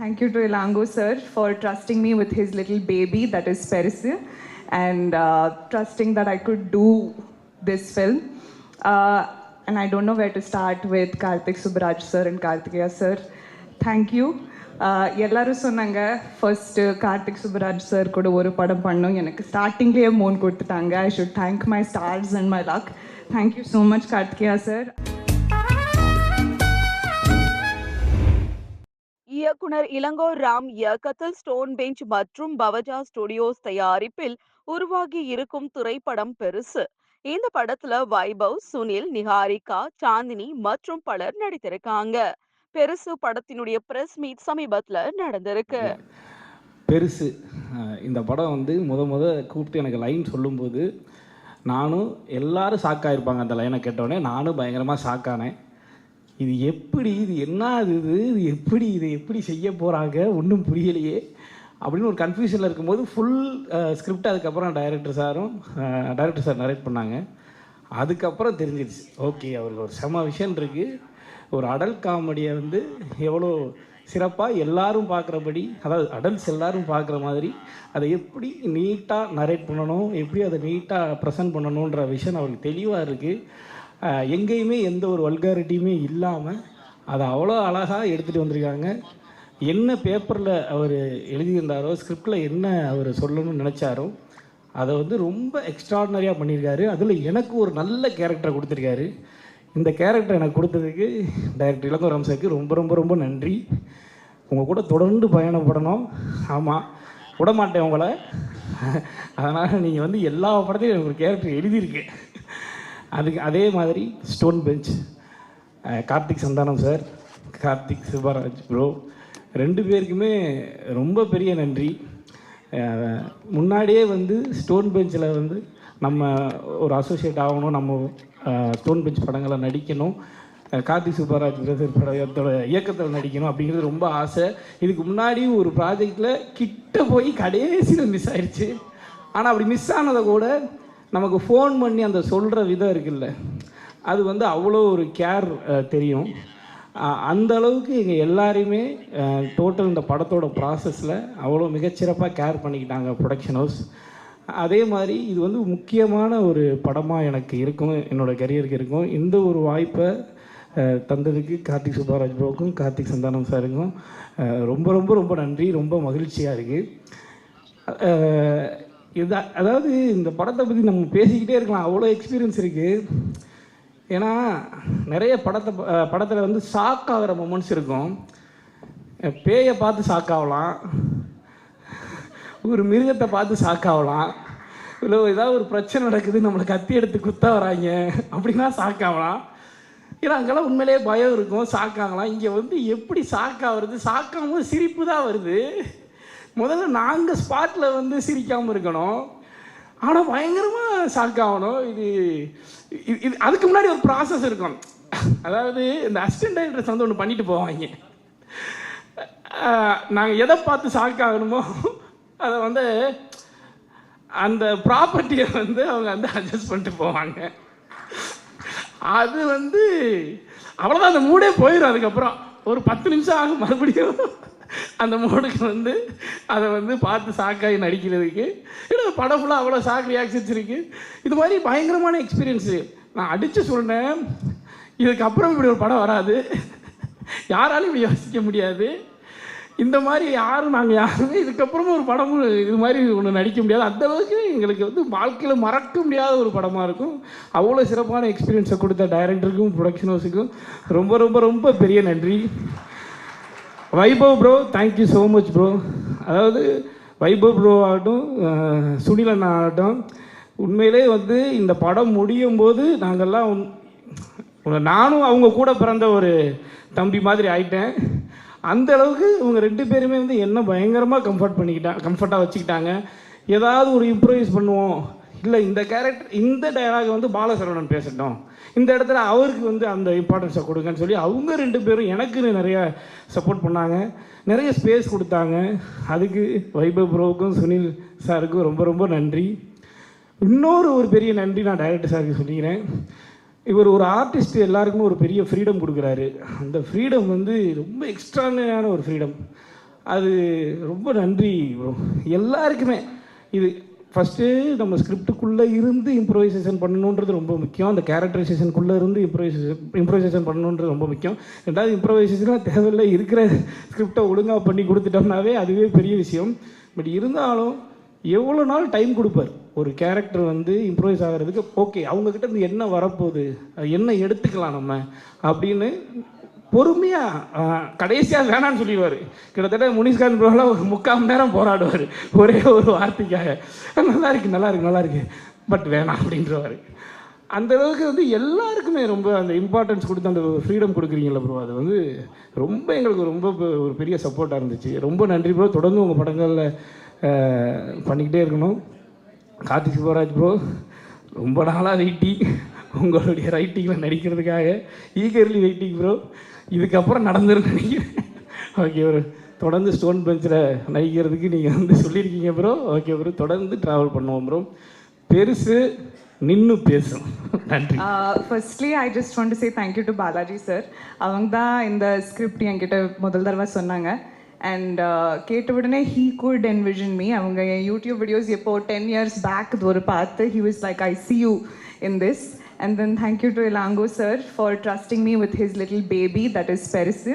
Thank you to Ilango sir for trusting me with his little baby that is Perisu and uh, trusting that I could do this film. Uh, and I don't know where to start with Karthik Subraj sir and Kartikeya sir. Thank you. Uh, எல்லாரும் சொன்னாங்க first Karthik Subraj sir கூட ஒரு படம் பண்ணோம் எனக்கு ஸ்டார்டிங்லேயே மோன் கொடுத்துட்டாங்க I should thank my stars and my luck thank you so much Karthikeya sir இயக்குனர் இளங்கோ ராம் இயக்கத்தில் ஸ்டோன் பெஞ்ச் மற்றும் பவஜா ஸ்டுடியோஸ் தயாரிப்பில் உருவாகி இருக்கும் திரைப்படம் பெருசு. இந்த படத்துல வைபவ் சுனில் நிஹாரிகா சாந்தினி மற்றும் பலர் நடித்திருக்காங்க. பெருசு படத்தினுடைய பிரஸ் மீட் சமீபத்துல நடந்திருக்கு. பெருசு. இந்த படம் வந்து முத முத கூப்பிட்டு எனக்கு லைன் சொல்லும்போது நானும் எல்லாரும் ஷாக்காயிருப்பாங்க அந்த லைனை கேட்டோடனே நானும் பயங்கரமாக ஷாக்கானேன் இது எப்படி இது என்ன இது? இது எப்படி இது எப்படி செய்ய போகிறாங்க ஒன்றும் புரியலையே. அப்படின்னு ஒரு கன்ஃபியூஷனில் இருக்கும்போது ஃபுல் ஸ்கிரிப்ட் அதுக்கப்புறம் டைரக்டர் சாரும் டைரக்டர் சார் நரேட் பண்ணாங்க. அதுக்கப்புறம் தெரிஞ்சிருச்சு. ஓகே அவருக்கு ஒரு செம விஷயம் இருக்குது ஒரு அடல் காமெடியை வந்து எவ்வளோ சிறப்பாக எல்லாரும் பார்க்குறபடி அதாவது அடல்ட்ஸ் எல்லாரும் பார்க்குற மாதிரி அதை எப்படி நீட்டாக நரேட் பண்ணணும் எப்படி அதை நீட்டாக ப்ரெசன்ட் பண்ணணுன்ற விஷயம் அவருக்கு தெளிவாக இருக்குது எங்கேயுமே எந்த ஒரு வல்காரிட்டியுமே இல்லாமல் அதை அவ்வளோ அழகாக எடுத்துகிட்டு வந்திருக்காங்க. என்ன பேப்பரில் அவர் எழுதியிருந்தாரோ ஸ்கிரிப்டில் என்ன அவர் சொல்லணும்னு நினச்சாரோ அதை வந்து ரொம்ப எக்ஸ்ட்ராடினரியாக பண்ணியிருக்காரு. அதில் எனக்கு ஒரு நல்ல கேரக்டரை கொடுத்துருக்காரு. இந்த கேரக்டர் எனக்கு கொடுத்ததுக்கு டைரக்டர் இளங்கோரம் சாருக்கு ரொம்ப ரொம்ப ரொம்ப நன்றி. உங்கள் கூட தொடர்ந்து பயணப்படணும். ஆமாம் விட மாட்டேன் உங்களை. அதனால் நீங்கள் வந்து எல்லா படத்தையும் எனக்கு ஒரு கேரக்டர் எழுதியிருக்கு. அதுக்கு அதே மாதிரி stone bench Karthik Santhanam sir Karthik Sivaraj bro ரெண்டு பேருக்குமே ரொம்ப பெரிய நன்றி. முன்னாடியே வந்து ஸ்டோன் பெஞ்சில் வந்து நம்ம ஒரு அசோசியேட் ஆகணும் நம்ம ஸ்டோன் பெஞ்ச் படங்களை நடிக்கணும். கார்த்திக் சுப்பராஜ் பிரதர் படத்தோட இயக்கத்தில் நடிக்கணும் அப்படிங்கிறது ரொம்ப ஆசை. இதுக்கு முன்னாடி ஒரு ப்ராஜெக்டில் கிட்ட போய் கடைசியில் மிஸ் ஆயிடுச்சு. ஆனால் அப்படி மிஸ் ஆனதை கூட நமக்கு ஃபோன் பண்ணி அந்த சொல்கிற விதம் இருக்குல்ல அது வந்து அவ்வளோ ஒரு கேர் தெரியும். அந்த அளவுக்கு எங்கள் எல்லாரையுமே டோட்டல் இந்த படத்தோட ப்ராசஸில் அவ்வளோ மிகச்சிறப்பாக கேர் பண்ணிக்கிட்டாங்க ப்ரொடக்ஷன் ஹவுஸ் அதே மாதிரி இது வந்து முக்கியமான ஒரு படமாக எனக்கு இருக்கும் என்னோடய கரியருக்கு இருக்கும். இந்த ஒரு வாய்ப்பை தந்ததுக்கு கார்த்திக் சுப்பாராஜ் ப்ரோக்கும் கார்த்திக் சந்தானம் சாருக்கும் ரொம்ப ரொம்ப ரொம்ப நன்றி. ரொம்ப மகிழ்ச்சியாக இருக்குது இது அதாவது இந்த படத்தை பற்றி நம்ம பேசிக்கிட்டே இருக்கலாம். அவ்வளோ எக்ஸ்பீரியன்ஸ் இருக்குது ஏன்னா நிறைய படத்தை படத்தில் வந்து ஷாக் ஆகிற மொமெண்ட்ஸ் இருக்கும். பேயை பார்த்து ஷாக் ஆகலாம். ஒரு மிருகத்தை பார்த்து ஷாக் ஆகலாம். இல்லை ஏதாவது ஒரு பிரச்சனை நடக்குது நம்மளை கத்தி எடுத்து குத்த வராங்க. அப்படின்னா ஷாக் ஆகலாம். ஏன்னா அங்கெல்லாம் உண்மையிலேயே பயம் இருக்கும். ஷாக் ஆகலாம். இங்கே வந்து எப்படி ஷாக் ஆகுறது ஷாக் ஆகும்போது சிரிப்பு தான் வருது. முதல்ல நாங்கள் ஸ்பாட்டில் வந்து சிரிக்காமல் இருக்கணும். ஆனால் பயங்கரமாக ஷாக் ஆகணும். இது இது அதுக்கு முன்னாடி ஒரு ப்ராசஸ் இருக்கும். அதாவது இந்த அசிஸ்டன்ட் டைரக்டர்ஸ் வந்து ஒன்று பண்ணிட்டு போவாங்க. நாங்கள் எதை பார்த்து ஷாக் ஆகணுமோ அதை வந்து அந்த ப்ராப்பர்ட்டியை வந்து அவங்க வந்து அட்ஜஸ்ட் பண்ணிட்டு போவாங்க. அது வந்து அவ்வளோதான் அந்த மூடே போயிடும் அதுக்கப்புறம். ஒரு பத்து நிமிஷம் ஆகும் மறுபடியும் அந்த மூடுக்கு வந்து அதை வந்து பார்த்து சாக்காகி நடிக்கிறதுக்கு. ஏன்னா படம் ஃபுல்லாக அவ்வளோ சாக் ரியாக்ஷன்ஸ் இருக்குது இது மாதிரி பயங்கரமான எக்ஸ்பீரியன்ஸு நான் அடித்து சொன்னேன் இதுக்கப்புறம் இப்படி ஒரு படம் வராது. யாராலும் இப்படி யோசிக்க முடியாது. இந்த மாதிரி யாரும் நாங்கள் யாருமே இதுக்கப்புறமும் ஒரு படமும் இது மாதிரி ஒன்று நடிக்க முடியாது. அந்த அளவுக்கு எங்களுக்கு வந்து வாழ்க்கையில் மறக்க முடியாத ஒரு படமாக இருக்கும். அவ்வளோ சிறப்பான எக்ஸ்பீரியன்ஸை கொடுத்த டைரக்டருக்கும் ப்ரொடக்ஷன் ஹவுஸுக்கும் ரொம்ப ரொம்ப ரொம்ப பெரிய நன்றி. Vaibhav bro thank you so much bro அதாவது வைபவ் ப்ரோ ஆகட்டும் சுனில் அண்ணா ஆகட்டும் உண்மையிலே வந்து இந்த படம் முடியும் போது நாங்கள்லாம் நானும் அவங்க கூட பிறந்த ஒரு தம்பி மாதிரி ஆயிட்டேன். அந்த அளவுக்கு இவங்க ரெண்டு பேருமே வந்து என்ன பயங்கரமாக கம்ஃபர்ட் பண்ணிக்கிட்டாங்க கம்ஃபர்ட்டாக வச்சுக்கிட்டாங்க. ஏதாவது ஒரு இம்ப்ரூவைஸ் பண்ணுவோம். இல்லை இந்த கேரக்டர் இந்த டயலாக் வந்து பாலசரவணன் பேசட்டும். இந்த இடத்துல அவருக்கு வந்து அந்த இம்பார்ட்டன்ஸை கொடுங்கன்னு சொல்லி அவங்க ரெண்டு பேரும் எனக்குன்னு நிறைய சப்போர்ட் பண்ணாங்க. நிறைய ஸ்பேஸ் கொடுத்தாங்க. அதுக்கு வைபவ் ப்ரோவுக்கும் சுனில் சாருக்கும் ரொம்ப ரொம்ப நன்றி. இன்னொரு ஒரு பெரிய நன்றி நான் டைரக்டர் சாருக்கு சொல்லிக்கிறேன். இவர் ஒரு ஆர்டிஸ்ட் எல்லாருக்குமே ஒரு பெரிய ஃப்ரீடம் கொடுக்குறாரு. அந்த ஃப்ரீடம் வந்து ரொம்ப எக்ஸ்ட்ரானியான ஒரு ஃப்ரீடம் அது ரொம்ப நன்றி ப்ரோ எல்லாருக்குமே. இது ஃபஸ்ட்டு நம்ம ஸ்கிரிப்டுக்குள்ளே இருந்து இம்ப்ரோவைசேஷன் பண்ணணுன்றது ரொம்ப முக்கியம். அந்த கேரக்டரைசேஷனுக்குள்ளே இருந்து இம்ப்ரோவைசேஷன் இம்ப்ரோவைசேஷன் பண்ணணுன்றது ரொம்ப முக்கியம். ரெண்டாவது இம்ப்ரோவைசேஷன்லாம் தேவையில்லை. இருக்கிற ஸ்கிரிப்டை ஒழுங்காக பண்ணி கொடுத்துட்டோம்னாவே அதுவே பெரிய விஷயம். பட் இருந்தாலும் எவ்வளோ நாள் டைம் கொடுப்பார்? ஒரு கேரக்டர் வந்து இம்ப்ரோவைஸ் ஆகிறதுக்கு ஓகே அவங்கக்கிட்ட இருந்து என்ன வரப்போகுது? அது என்ன எடுத்துக்கலாம் நம்ம? அப்படின்னு பொறுமையாக கடைசியாக வேணான்னு சொல்லிடுவார். கிட்டத்தட்ட முனிஷ்கான் ப்ரோலாம் ஒரு முக்கால் மணி நேரம் போராடுவார். ஒரே ஒரு வார்த்தைக்காக. நல்லா இருக்கு நல்லா இருக்கு நல்லா இருக்கு. பட் வேணாம் அப்படின்றவாரு. அந்த அளவுக்கு வந்து எல்லாருக்குமே ரொம்ப அந்த இம்பார்ட்டன்ஸ் கொடுத்து அந்த ஃப்ரீடம் கொடுக்குறீங்களா ப்ரோ அது வந்து ரொம்ப எங்களுக்கு ரொம்ப பெ- ஒரு பெரிய சப்போர்ட்டாக இருந்துச்சு. ரொம்ப நன்றி ப்ரோ தொடர்ந்து உங்கள் படங்களில் பண்ணிக்கிட்டே இருக்கணும். கார்த்திக் சிவராஜ் ப்ரோ ரொம்ப நாளாக வெயிட்டி. உங்களுடைய ரைட்டிங்கில் நடிக்கிறதுக்காக ஈகர்லி வெயிட்டிங் ப்ரோ இதுக்கப்புறம் நடந்துரும் நினைக்கிறேன். ஓகே ப்ரோ தொடர்ந்து ஸ்டோன் பெஞ்சில் நடிக்கிறதுக்கு நீங்கள் வந்து சொல்லியிருக்கீங்க ப்ரோ ஓகே ப்ரோ தொடர்ந்து ட்ராவல் பண்ணுவோம் ப்ரோ பெருசு நின்று பேசும். நன்றி. Firstly I just want to say thank you to Balaji sir அவங்க தான் இந்த ஸ்கிரிப்ட் என்கிட்ட முதல் தடவை சொன்னாங்க. அண்ட் uh, கேட்ட உடனே ஹீ குட் என்விஷன் மீ அவங்க என் யூடியூப் வீடியோஸ் எப்போ டென் இயர்ஸ் பேக் ஒரு பார்த்து he was like I see you in this And then thank you to Ilango sir for trusting me with his little baby that is பெருசு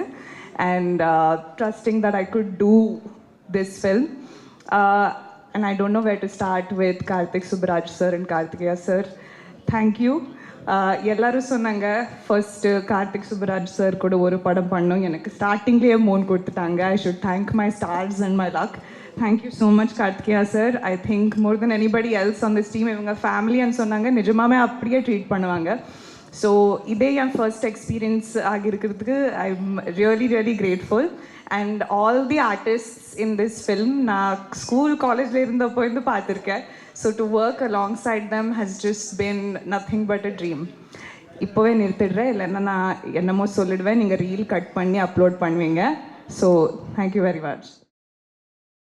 and trusting that I could do this film. Uh, and I don't know where to start with Karthik Subraj sir and Kartikeya sir. Thank you. Uh, எல்லாரும் சொன்னாங்க first Karthik Subraj sir கூட ஒரு படம் பண்ணோம் எனக்கு ஸ்டார்டிங்லேயே மோன் கொடுத்துட்டாங்க I should thank my stars and my luck thank you so much Karthikeya sir I think more than anybody else on this team இவங்க ஃபேமிலின்னு சொன்னாங்க நிஜமாவே அப்படியே ட்ரீட் பண்ணுவாங்க. ஸோ இதே என் first experience ஆகியிருக்கிறதுக்கு I am really really grateful and all the artists in this film நான் school காலேஜில் இருந்தப்போ இருந்து பார்த்துருக்கேன். So to work alongside them has just been nothing but a dream இப்போவே நிறுத்திடுறேன். இல்லைன்னா நான் என்னமோ சொல்லிடுவேன். நீங்கள் ரீல் கட் பண்ணி அப்லோட் பண்ணுவீங்க. So thank you very much